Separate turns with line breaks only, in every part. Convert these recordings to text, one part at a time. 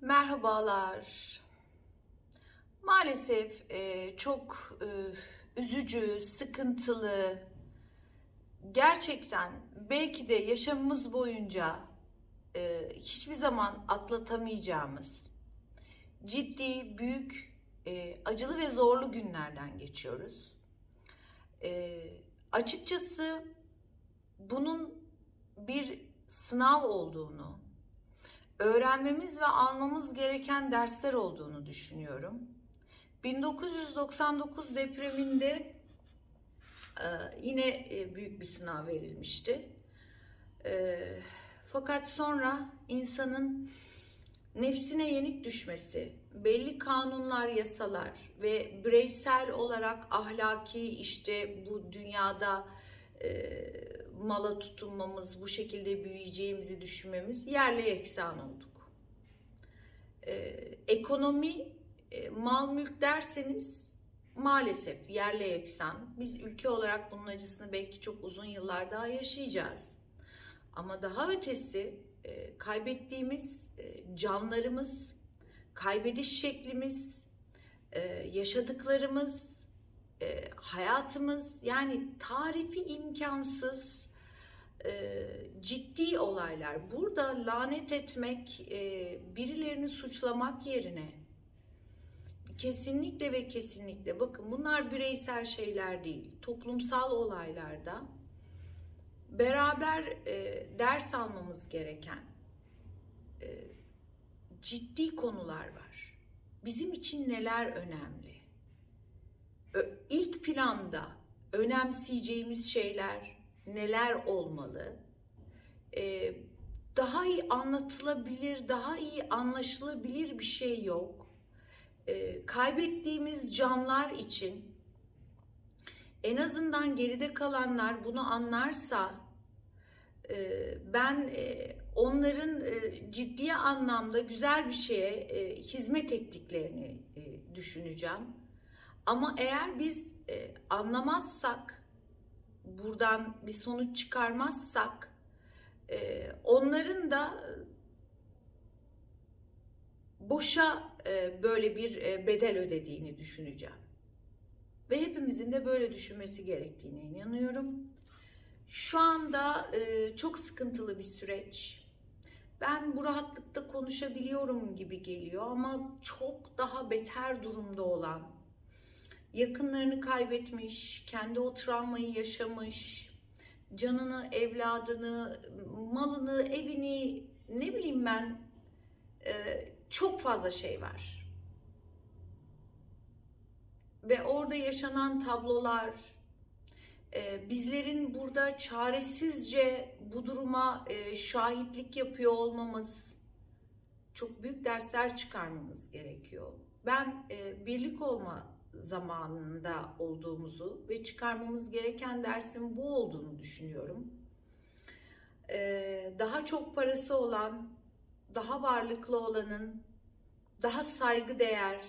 Merhabalar. Maalesef e, çok e, üzücü, sıkıntılı, gerçekten belki de yaşamımız boyunca e, hiçbir zaman atlatamayacağımız ciddi, büyük, e, acılı ve zorlu günlerden geçiyoruz. E, açıkçası bunun bir sınav olduğunu, öğrenmemiz ve almamız gereken dersler olduğunu düşünüyorum. 1999 depreminde e, yine e, büyük bir sınav verilmişti. E, Fakat sonra insanın nefsine yenik düşmesi, belli kanunlar, yasalar ve bireysel olarak ahlaki işte bu dünyada mala tutunmamız, bu şekilde büyüyeceğimizi düşünmemiz yerle eksan olduk. E, ekonomi, e, mal mülk derseniz maalesef yerle eksan. Biz ülke olarak bunun acısını belki çok uzun yıllar daha yaşayacağız. Ama daha ötesi e, kaybettiğimiz e, canlarımız, kaybediş şeklimiz, e, yaşadıklarımız, e, hayatımız yani tarifi imkansız e, ciddi olaylar. Burada lanet etmek, e, birilerini suçlamak yerine kesinlikle ve kesinlikle bakın bunlar bireysel şeyler değil. Toplumsal olaylarda beraber e, ders almamız gereken e, ciddi konular var. Bizim için neler önemli? Ö- İlk planda önemseyeceğimiz şeyler neler olmalı? E, daha iyi anlatılabilir, daha iyi anlaşılabilir bir şey yok. E, kaybettiğimiz canlar için en azından geride kalanlar bunu anlarsa e, ben e, onların e, ciddi anlamda güzel bir şeye hizmet ettiklerini düşüneceğim. Ama eğer biz anlamazsak, buradan bir sonuç çıkarmazsak, e, onların da boşa e, böyle bir e, bedel ödediğini düşüneceğim. Ve hepimizin de böyle düşünmesi gerektiğine inanıyorum. Şu anda e, çok sıkıntılı bir süreç. Ben bu rahatlıkta konuşabiliyorum gibi geliyor ama çok daha beter durumda olan, yakınlarını kaybetmiş, kendi o travmayı yaşamış, canını, evladını, malını, evini, ne bileyim ben e, çok fazla şey var. Ve orada yaşanan tablolar, e, bizlerin burada çaresizce bu duruma e, şahitlik yapıyor olmamız, çok büyük dersler çıkarmamız gerekiyor. Ben birlik olma zamanında olduğumuzu ve çıkarmamız gereken dersin bu olduğunu düşünüyorum. E, daha çok parası olan, daha varlıklı olanın, daha saygıdeğer,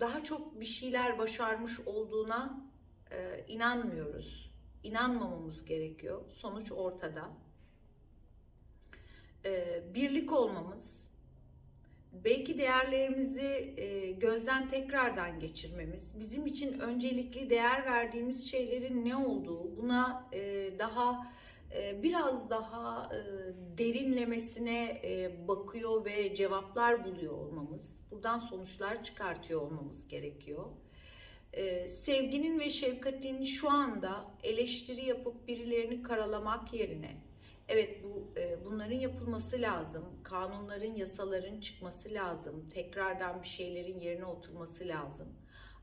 daha çok bir şeyler başarmış olduğuna e, inanmıyoruz. İnanmamamız gerekiyor. Sonuç ortada. E, birlik olmamız, belki değerlerimizi e, gözden tekrardan geçirmemiz, bizim için öncelikli değer verdiğimiz şeylerin ne olduğu, buna e, daha e, biraz daha derinlemesine bakıyor ve cevaplar buluyor olmamız, buradan sonuçlar çıkartıyor olmamız gerekiyor. Sevginin ve şefkatin şu anda eleştiri yapıp birilerini karalamak yerine Evet bu e, bunların yapılması lazım. Kanunların, yasaların çıkması lazım. Tekrardan bir şeylerin yerine oturması lazım.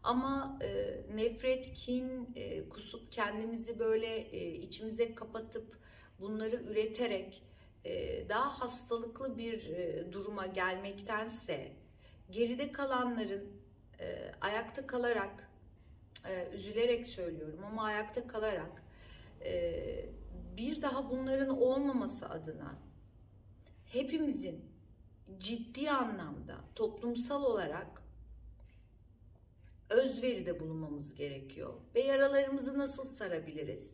Ama e, nefret, kin, e, kusup kendimizi böyle e, içimize kapatıp bunları üreterek e, daha hastalıklı bir e, duruma gelmektense geride kalanların e, ayakta kalarak e, üzülerek söylüyorum ama ayakta kalarak bir daha bunların olmaması adına hepimizin ciddi anlamda toplumsal olarak özveride bulunmamız gerekiyor. Ve yaralarımızı nasıl sarabiliriz?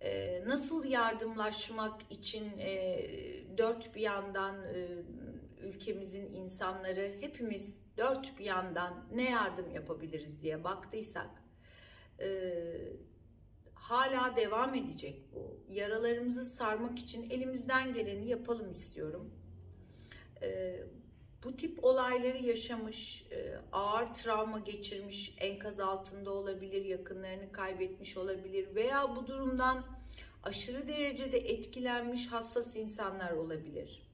Ee, nasıl yardımlaşmak için e, dört bir yandan e, ülkemizin insanları hepimiz dört bir yandan ne yardım yapabiliriz diye baktıysak e, hala devam edecek bu. Yaralarımızı sarmak için elimizden geleni yapalım istiyorum. E, bu tip olayları yaşamış, e, ağır travma geçirmiş, enkaz altında olabilir, yakınlarını kaybetmiş olabilir veya bu durumdan aşırı derecede etkilenmiş hassas insanlar olabilir.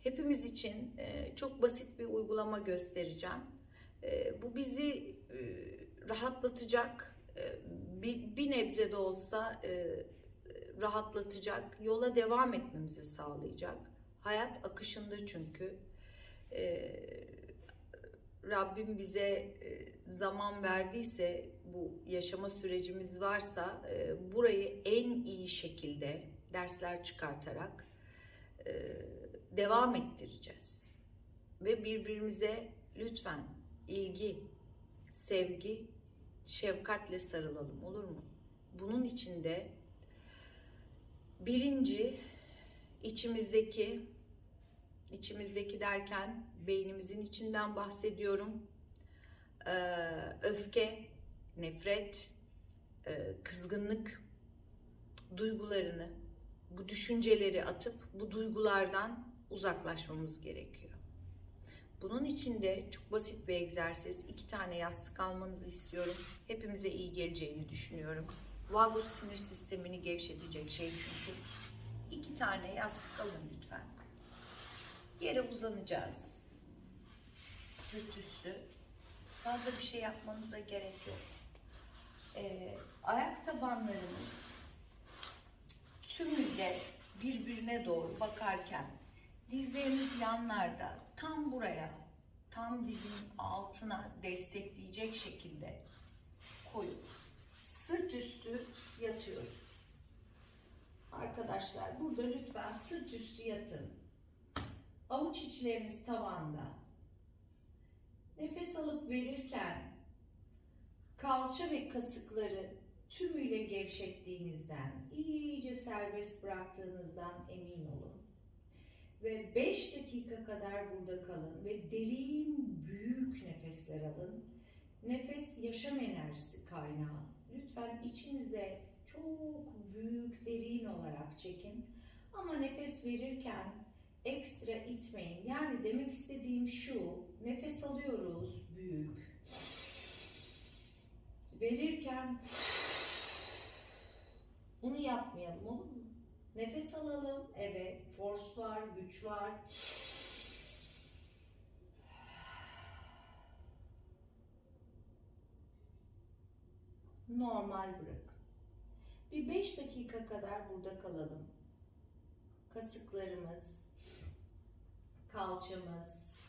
Hepimiz için e, çok basit bir uygulama göstereceğim. E, bu bizi rahatlatacak, bir nebze de olsa rahatlatacak, yola devam etmemizi sağlayacak. Hayat akışında çünkü e, Rabbim bize e, zaman verdiyse bu yaşama sürecimiz varsa e, burayı en iyi şekilde dersler çıkartarak e, devam ettireceğiz. Ve birbirimize lütfen ilgi, sevgi, şefkatle sarılalım olur mu? Bunun için de birinci içimizdeki İçimizdeki derken beynimizin içinden bahsediyorum. Ee, öfke, nefret, e, kızgınlık duygularını, bu düşünceleri atıp bu duygulardan uzaklaşmamız gerekiyor. Bunun için de çok basit bir egzersiz. iki tane yastık almanızı istiyorum. Hepimize iyi geleceğini düşünüyorum. Vagus sinir sistemini gevşetecek şey çünkü. iki tane yastık alın lütfen. Yere uzanacağız. Sırt üstü. Fazla bir şey yapmanıza gerek yok. Ee, ayak tabanlarımız tümüyle birbirine doğru bakarken dizlerimiz yanlarda tam buraya tam dizin altına destekleyecek şekilde koyup sırt üstü yatıyorum. Arkadaşlar burada lütfen sırt üstü yatın. Avuç içleriniz tavanda. Nefes alıp verirken kalça ve kasıkları tümüyle gevşettiğinizden, iyice serbest bıraktığınızdan emin olun. Ve 5 dakika kadar burada kalın ve derin büyük nefesler alın. Nefes yaşam enerjisi kaynağı. Lütfen içinizde çok büyük derin olarak çekin. Ama nefes verirken ekstra itmeyin. Yani demek istediğim şu, nefes alıyoruz büyük. Verirken bunu yapmayalım olur mu? Nefes alalım. Evet, force var, güç var. Normal bırakın. Bir 5 dakika kadar burada kalalım. Kasıklarımız, kalçamız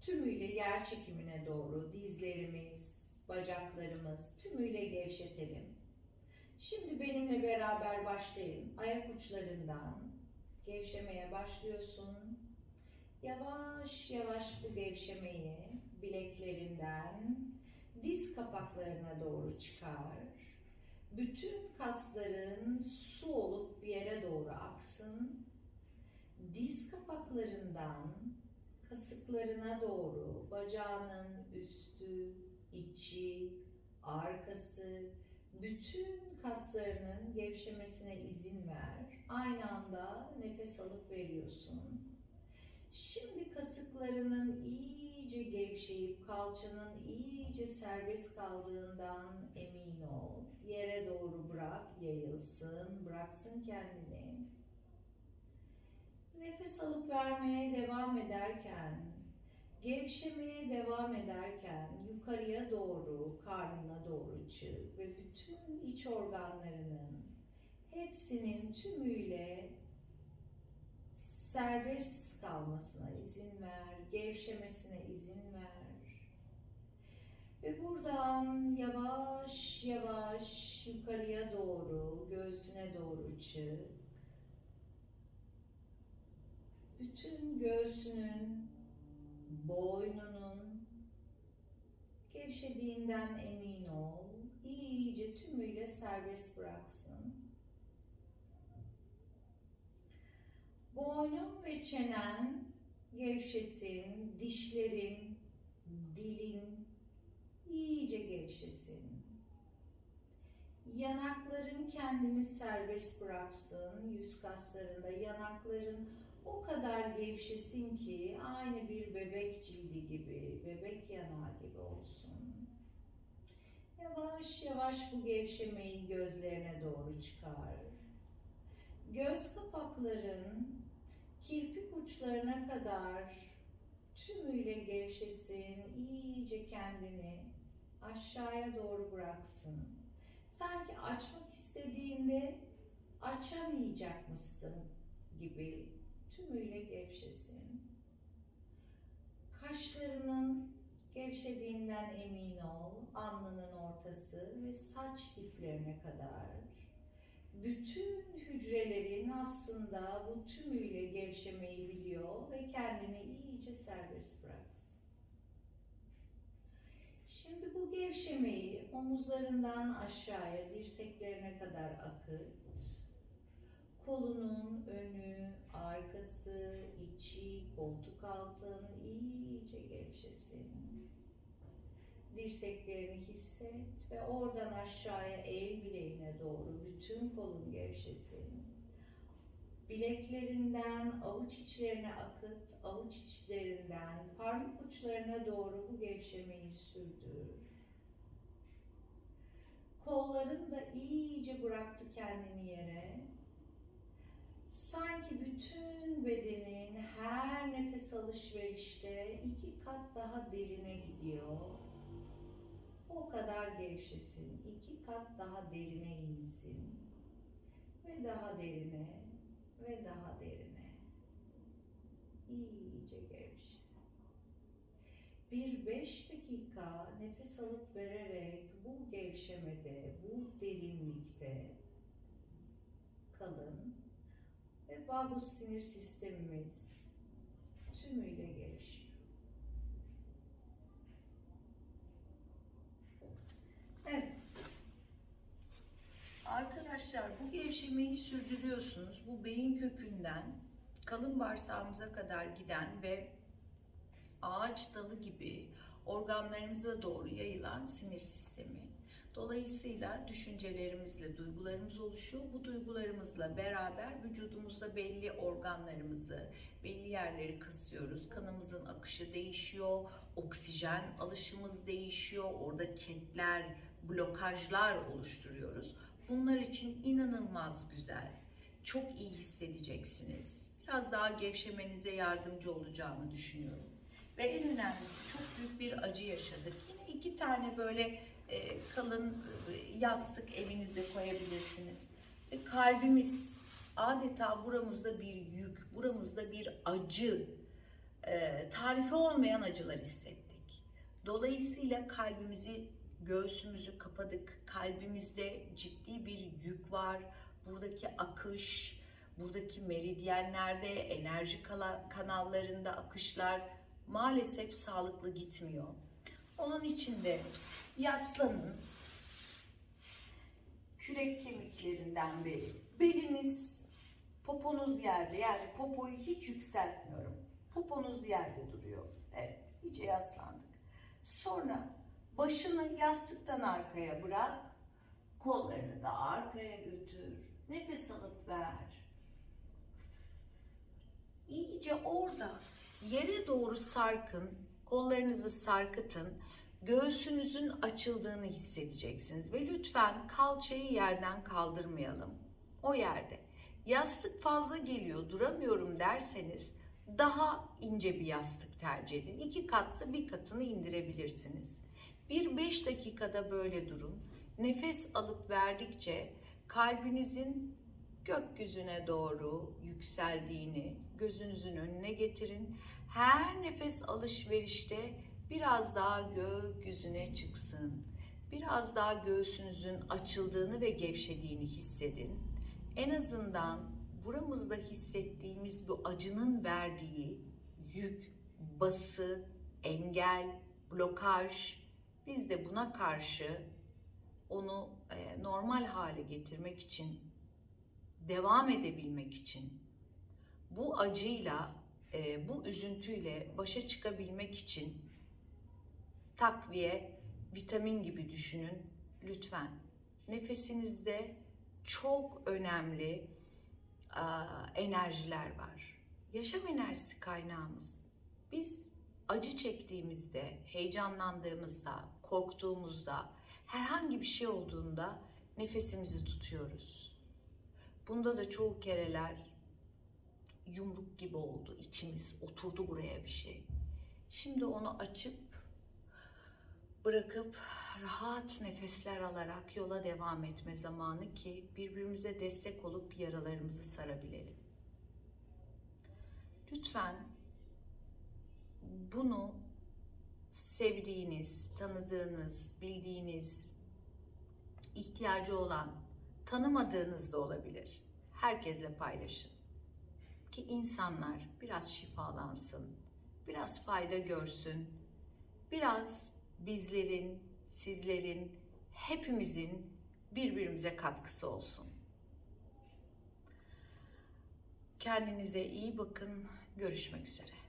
tümüyle yer çekimine doğru dizlerimiz, bacaklarımız tümüyle gevşetelim. Şimdi benimle beraber başlayın. Ayak uçlarından gevşemeye başlıyorsun. Yavaş yavaş bu gevşemeyi bileklerinden diz kapaklarına doğru çıkar. Bütün kasların su olup bir yere doğru aksın diz kapaklarından kasıklarına doğru bacağının üstü, içi, arkası, bütün kaslarının gevşemesine izin ver. Aynı anda nefes alıp veriyorsun. Şimdi kasıklarının iyice gevşeyip kalçanın iyice serbest kaldığından emin ol. Yere doğru bırak, yayılsın, bıraksın kendini. Nefes alıp vermeye devam ederken, gevşemeye devam ederken yukarıya doğru, karnına doğru çık ve bütün iç organlarının hepsinin tümüyle serbest kalmasına izin ver, gevşemesine izin ver. Ve buradan yavaş yavaş yukarıya doğru, göğsüne doğru çık bütün göğsünün, boynunun gevşediğinden emin ol. İyice tümüyle serbest bıraksın. Boynun ve çenen gevşesin, dişlerin, dilin iyice gevşesin. Yanakların kendini serbest bıraksın, yüz kaslarında yanakların o kadar gevşesin ki aynı bir bebek cildi gibi, bebek yanağı gibi olsun. Yavaş yavaş bu gevşemeyi gözlerine doğru çıkar. Göz kapakların kirpik uçlarına kadar tümüyle gevşesin, iyice kendini aşağıya doğru bıraksın. Sanki açmak istediğinde açamayacakmışsın gibi tümüyle gevşesin. Kaşlarının gevşediğinden emin ol. Alnının ortası ve saç diplerine kadar. Bütün hücrelerin aslında bu tümüyle gevşemeyi biliyor ve kendini iyice serbest bıraksın. Şimdi bu gevşemeyi omuzlarından aşağıya dirseklerine kadar akıt. Kolunun önü, arkası, içi, koltuk altın iyice gevşesin. Dirseklerini hisset ve oradan aşağıya el bileğine doğru bütün kolun gevşesin. Bileklerinden avuç içlerine akıt, avuç içlerinden parmak uçlarına doğru bu gevşemeyi sürdür. Kolların da iyice bıraktı kendini yere. Sanki bütün bedenin her nefes alışverişte iki kat daha derine gidiyor. O kadar gevşesin, iki kat daha derine insin. Ve daha derine, ve daha derine. İyice gevşe. Bir beş dakika nefes alıp vererek bu gevşemede, bu derinlikte kalın vagus sinir sistemimiz tümüyle gelişiyor. Evet. Arkadaşlar bu gevşemeyi sürdürüyorsunuz. Bu beyin kökünden kalın bağırsağımıza kadar giden ve ağaç dalı gibi organlarımıza doğru yayılan sinir sistemi. Dolayısıyla düşüncelerimizle duygularımız oluşuyor. Bu duygularımızla beraber vücudumuzda belli organlarımızı, belli yerleri kasıyoruz. Kanımızın akışı değişiyor, oksijen alışımız değişiyor. Orada ketler, blokajlar oluşturuyoruz. Bunlar için inanılmaz güzel. Çok iyi hissedeceksiniz. Biraz daha gevşemenize yardımcı olacağını düşünüyorum. Ve en önemlisi çok büyük bir acı yaşadık. Yine iki tane böyle e, kalın e, yastık evinizde koyabilirsiniz. Ve kalbimiz adeta buramızda bir yük, buramızda bir acı, e, tarifi olmayan acılar hissettik. Dolayısıyla kalbimizi, göğsümüzü kapadık. Kalbimizde ciddi bir yük var. Buradaki akış, buradaki meridyenlerde, enerji kanallarında akışlar maalesef sağlıklı gitmiyor. Onun için de yaslanın. Kürek kemiklerinden beri. Beliniz, poponuz yerde. Yani popoyu hiç yükseltmiyorum. Poponuz yerde duruyor. Evet, iyice yaslandık. Sonra başını yastıktan arkaya bırak. Kollarını da arkaya götür. Nefes alıp ver. İyice orada yere doğru sarkın. Kollarınızı sarkıtın göğsünüzün açıldığını hissedeceksiniz ve lütfen kalçayı yerden kaldırmayalım. O yerde yastık fazla geliyor duramıyorum derseniz daha ince bir yastık tercih edin. İki katsa bir katını indirebilirsiniz. Bir beş dakikada böyle durun. Nefes alıp verdikçe kalbinizin gökyüzüne doğru yükseldiğini gözünüzün önüne getirin. Her nefes alışverişte biraz daha gökyüzüne çıksın. Biraz daha göğsünüzün açıldığını ve gevşediğini hissedin. En azından buramızda hissettiğimiz bu acının verdiği yük, bası, engel, blokaj biz de buna karşı onu e, normal hale getirmek için devam edebilmek için bu acıyla e, bu üzüntüyle başa çıkabilmek için takviye, vitamin gibi düşünün lütfen. Nefesinizde çok önemli enerjiler var. Yaşam enerjisi kaynağımız. Biz acı çektiğimizde, heyecanlandığımızda, korktuğumuzda, herhangi bir şey olduğunda nefesimizi tutuyoruz. Bunda da çoğu kereler yumruk gibi oldu. içimiz oturdu buraya bir şey. Şimdi onu açıp bırakıp rahat nefesler alarak yola devam etme zamanı ki birbirimize destek olup yaralarımızı sarabilelim. Lütfen bunu sevdiğiniz, tanıdığınız, bildiğiniz, ihtiyacı olan, tanımadığınız da olabilir. Herkesle paylaşın. Ki insanlar biraz şifalansın, biraz fayda görsün, biraz bizlerin, sizlerin, hepimizin birbirimize katkısı olsun. Kendinize iyi bakın. Görüşmek üzere.